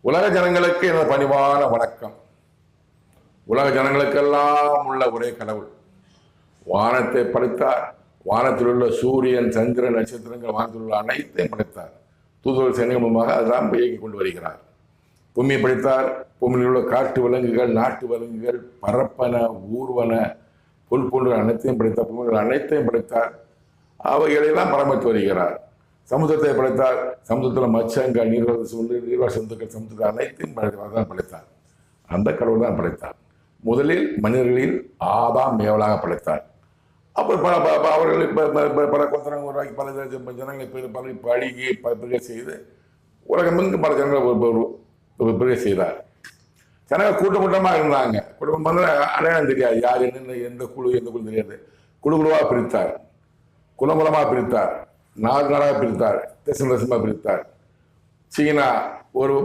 உலக ஜனங்களுக்கு எனது பணிவான வணக்கம். உலக ஜனங்களுக்கெல்லாம் உள்ள ஒரே கடவுள். வானத்தை படைத்தார். வானத்தில் உள்ள சூரியன் சந்திரன் நட்சத்திரங்கள் வானத்தில் உள்ள அனைத்தையும் படைத்தார். தூதுவர் சேனை மூலமாக அதெல்லாம் இயக்கி கொண்டு வருகிறார். பூமியை படைத்தார். பூமியில் உள்ள காட்டு விலங்குகள் நாட்டு விலங்குகள் பரப்பன ஊர்வன புல் போன்ற அனைத்தையும் படைத்தார். பூமியில் அனைத்தையும் படைத்தார். அவைகளெல்லாம் பராமரித்து வருகிறார். சமுத்திரத்தை படைத்தார் சமுதத்தில் மச்சங்கள் நீர்வாழ் சூழ்நிலை நீர்வாழ் சமுத்திரங்கள் சமுத்திரத்தில் அனைத்தையும் தான் படைத்தார். அந்த கடவுள் தான் படைத்தார். முதலில் மனிதர்களில் ஆதாம் மேவலாக படைத்தார். அப்புறம் பல ப- ப- அவர்கள் இப்போ பல கொத்தனங்கள் உருவாக்கி பல ஜனங்களை பெரு- பல பழகி ப- செய்து உலகமெங்கும் பல ஜனங்களை ஒரு- ஒரு- செய்தார். ஜனங்கள் கூட்டம் கூட்டமாக இருந்தாங்க. குடும்பம் வந்து அடையாளம் தெரியாது. யார் என்ன எந்த குழு எந்த குழு தெரியாது. குழு குழுவாக பிரித்தார். குலம் குலமாக பிரித்தார். நாலு நாடாக பிரித்தார் தசம் தசமாக பிரித்தார். சீனா ஒரு